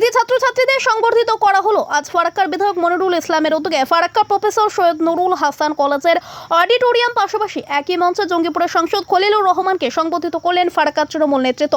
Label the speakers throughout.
Speaker 1: কৃতি ছাত্রছাত্রীদের সংবর্ধিত করা হলো। আজ ফারাক্কার বিধায়ক মনিরুল ইসলামের উদ্যোগে ফারাক্কার প্রফেসর সৈয়দ নুরুল হাসান কলেজের অডিটোরিয়াম পাশাপাশি একই মঞ্চে জঙ্গিপুরের সংসদ খলিলুর রহমানকে সংবর্ধিত করলেন ফারাক্কার তৃণমূল নেতৃত্ব।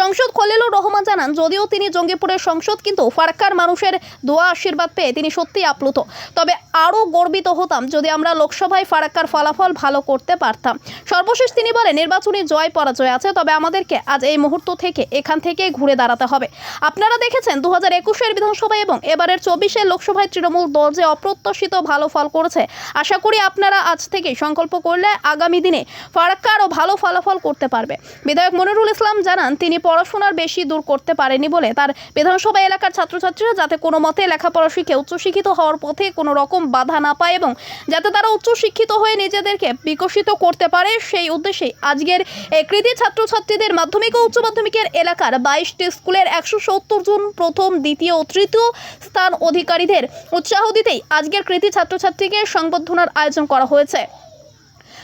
Speaker 1: সংসদ খলিলুর রহমান জানান, যদিও তিনি জঙ্গিপুরের সংসদ, কিন্তু ফারাক্কার মানুষের দোয়া আশীর্বাদ পেয়ে তিনি সত্যিই আপ্লুত। তবে আরও গর্বিত হতাম যদি আমরা লোকসভায় ফারাক্কার ফলাফল ভালো করতে পারতাম। সর্বশেষ তিনি বলেন, নির্বাচনী জয় পরাজয় আছে, তবে আমাদেরকে আজ এই মুহূর্ত থেকে, এখান থেকে ঘুরে দাঁড়াতে হবে। আপনারা দেখেছেন দু হাজার একুশের বিধানসভায় এবং এবারের চব্বিশের লোকসভায় তৃণমূল দল যে অপ্রত্যাশিত ভালো ফল করেছে, আশা করি আপনারা আজ থেকেই সংকল্প করলে আগামী দিনে ফারাক্কা আরও ভালো ফলাফল করতে পারবে। বিধায়ক মনিরুল ইসলাম জানান, তিনি পড়াশোনার বেশি দূর করতে পারেনি বলে তার বিধানসভা এলাকার ছাত্রছাত্রীরা যাতে কোনো মতে লেখাপড়া শিখে উচ্চশিক্ষিত হওয়ার পথে কোনো রকম বাধা না পায় এবং যাতে তারা উচ্চশিক্ষিত হয়ে নিজেদেরকে বিকশিত করতে পারে, সেই উদ্দেশ্যে আজকের এই কৃতি ছাত্রছাত্রীদের মাধ্যমিক ও উচ্চ মাধ্যমিকের এলাকার বাইশটি স্কুলের একশো সত্তর জন প্রথম, দ্বিতীয় ও তৃতীয় স্থান অধিকারীদের উৎসাহ দিতেই আজকের কৃতি ছাত্রছাত্রীকে সংবর্ধনার আয়োজন করা হয়েছে।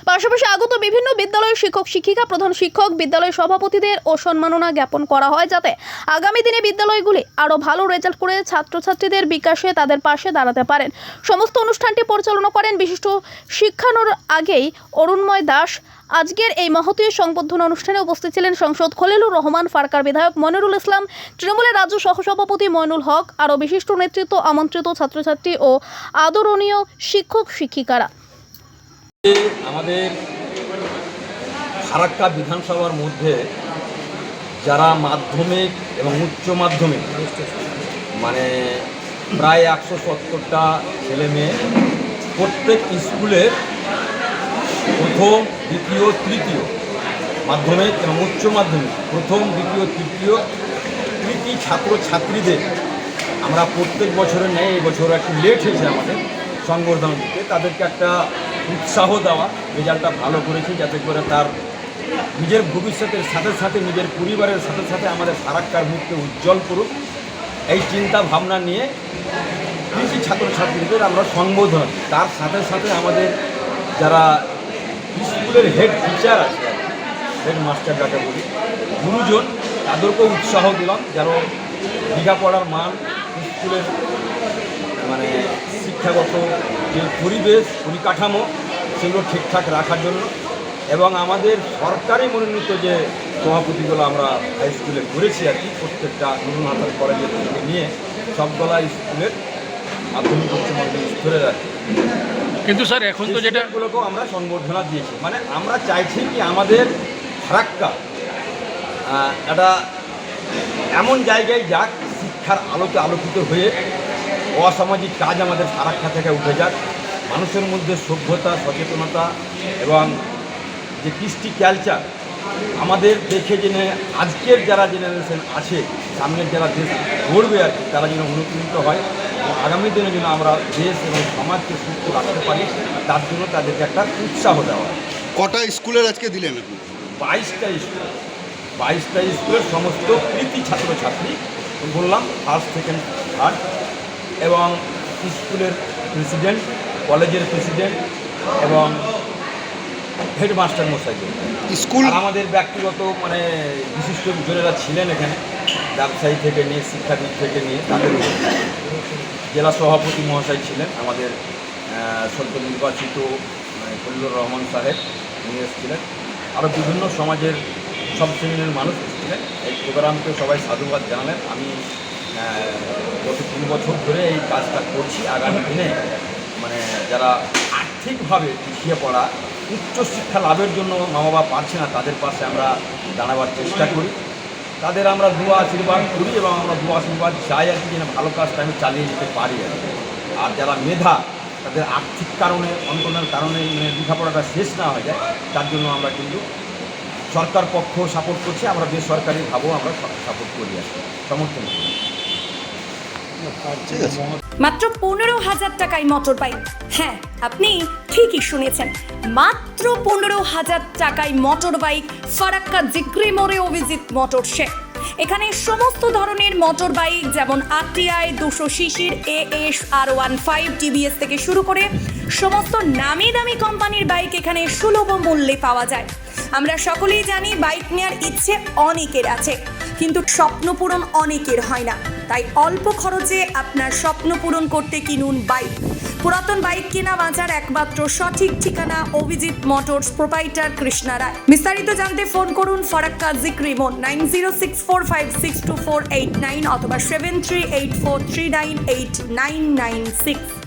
Speaker 1: পাশাপাশি আগত বিভিন্ন বিদ্যালয়ের শিক্ষক, শিক্ষিকা, প্রধান শিক্ষক বিদ্যালয় সভাপতিদের ও সম্মাননা জ্ঞাপন করা হয় যাতে আগামী দিনে বিদ্যালয়গুলি আরও ভালো রেজাল্ট করে ছাত্রছাত্রীদের বিকাশে তাদের পাশে দাঁড়াতে পারেন। সমস্ত অনুষ্ঠানটি পরিচালনা করেন বিশিষ্ট শিক্ষানোর আগেই অরুণময় দাস। আজকের এই মহতীয় সংবর্ধনা অনুষ্ঠানে উপস্থিত ছিলেন সংসদ খলিলুর রহমান, ফারকার বিধায়ক মনিরুল ইসলাম, তৃণমূলের রাজ্য সহসভাপতি ময়নুল হক, আরও বিশিষ্ট নেতৃত্ব, আমন্ত্রিত ছাত্রছাত্রী ও আদরণীয় শিক্ষক শিক্ষিকারা।
Speaker 2: আমাদের ফারাক্কা বিধানসভার মধ্যে যারা মাধ্যমিক এবং উচ্চ মাধ্যমিক মানে প্রায় একশো সত্তরটা ছেলে মেয়ে, প্রত্যেক স্কুলের প্রথম, দ্বিতীয়, তৃতীয় মাধ্যমিক এবং উচ্চ মাধ্যমিক প্রথম, দ্বিতীয়, তৃতীয় তৃতীয় ছাত্র ছাত্রীদের আমরা প্রত্যেক বছরের ন্যায় এই বছর একটু লেট হয়েছে আমাদের সংবর্ধনা দিতে। তাদেরকে একটা উৎসাহ দেওয়া, রেজাল্টটা ভালো করেছে যাতে করে তার নিজের ভবিষ্যতের সাথে সাথে, নিজের পরিবারের সাথে সাথে আমাদের ফারাক্কার মুখকে উজ্জ্বল করুক। এই চিন্তা ভাবনা নিয়ে কৃষি ছাত্রছাত্রীদের আমরা সংবোধন দিই। তার সাথে সাথে আমাদের যারা স্কুলের হেড টিচার আছে। হেড মাস্টার যাকে বলি। গুরুজন তাদেরকেও উৎসাহ দিলাম যেন লেখাপড়ার মান, স্কুলের মানে শিক্ষাগত যে পরিবেশ, পরিকাঠামো, সেগুলো ঠিকঠাক রাখার জন্য এবং আমাদের সরকারি মনোনীত যে সভাপতিগুলো আমরা হাই স্কুলে করেছি আর কি, প্রত্যেকটা নুরুল হাসান কলেজের থেকে নিয়ে সবগুলা স্কুলের মাধ্যমিক উচ্চ মাধ্যমিক স্তরের আর
Speaker 3: কিন্তু স্যার এখন তো যেটা
Speaker 2: গুলোকেও আমরা সংবর্ধনা দিয়েছি। মানে আমরা চাইছি কি আমাদের ফারাক্কা একটা এমন জায়গায় যাক শিক্ষার আলোতে আলোকিত হয়ে অসামাজিক কাজ আমাদের ফারাক্কা থেকে উঠে যাক। মানুষের মধ্যে সভ্যতা সচেতনতা এবং যে কৃষ্টি কালচার আমাদের দেখে জেনে আজকের যারা জেনারেশন আছে সামনের যারা দেশ গড়বে আর তারা যেন অনুপ্রাণিত হয়। আগামী দিনে যেন আমরা দেশ এবং সমাজকে সুস্থ রাখতে পারি তার জন্য তাদেরকে একটা উৎসাহ দেওয়া
Speaker 4: কটা স্কুলের আজকে দিলেন আপনি?
Speaker 2: বাইশটা স্কুল। বাইশটা স্কুলের সমস্ত কৃতি ছাত্রছাত্রী বললাম ফার্স্ট সেকেন্ড থার্ড এবং স্কুলের প্রেসিডেন্ট কলেজের প্রেসিডেন্ট এবং হেডমাস্টার মশাইকে
Speaker 4: স্কুল
Speaker 2: আমাদের ব্যক্তিগত মানে বিশিষ্ট জনেরা ছিলেন এখানে ব্যবসায়ী থেকে নিয়ে শিক্ষাবিদ থেকে নিয়ে তাদের জেলা সভাপতি মহাশয় ছিলেন, আমাদের সদ্য নির্বাচিত খলিলুর রহমান সাহেব, উনি এসেছিলেন। আরও বিভিন্ন সমাজের সব শ্রেণির মানুষ এসেছিলেন। এই প্রোগ্রামকে সবাই সাধুবাদ জানালেন। আমি গত তিন বছর ধরে এই কাজটা করছি। আগামী দিনে মানে যারা আর্থিকভাবে পিছিয়ে পড়া, উচ্চশিক্ষা লাভের জন্য মা বাবা পারছে না, তাদের পাশে আমরা দাঁড়াবার চেষ্টা করি। তাদের আমরা দোয়া আশীর্বাদ করি এবং আমরা দোয়া আশীর্বাদ চাই আর কি যেন ভালো কাজটা আমি চালিয়ে যেতে পারি আর। আর যারা মেধা, তাদের আর্থিক কারণে অন্তনের কারণে মানে লেখাপড়াটা শেষ না হয়ে যায়, তার জন্য আমরা কিন্তু সরকার পক্ষ সাপোর্ট করছি। আমরা বেসরকারিভাবেও আমরা সাপোর্ট করি আর সমর্থন করি।
Speaker 5: মাত্র পনেরো হাজার টাকায় মোটর বাইক হ্যাঁ আপনি ঠিকই শুনেছেন। মাত্র পনেরো হাজার টাকায় মোটর বাইক ফারাক্কা জিগ্রি মোড়ে অভিজিৎ মোটর শেড এখানে সমস্ত ধরনের মোটর বাইক যেমন আরটিআই দুশো শিশির A S R one five TVS থেকে শুরু করে সমস্ত নামি দামি কোম্পানির বাইক এখানে সুলভ মূল্যে পাওয়া যায়। আমরা সকলেই জানি বাইক নেওয়ার ইচ্ছে অনেকের আছে, কিন্তু স্বপ্ন পূরণ অনেকের হয় না। তাই অল্প খরচে আপনার স্বপ্ন পূরণ করতে কিনুন বাইক পুরাতন বাইক কেনা বাজার একমাত্র সঠিক ঠিকানা অভিজিৎ মোটরস প্রোপাইটার কৃষ্ণা রায়। বিস্তারিত জানতে ফোন করুন Farakka জিক্রিমন nine zero six four five six two four eight nine অথবা seven three eight four three nine eight nine nine six.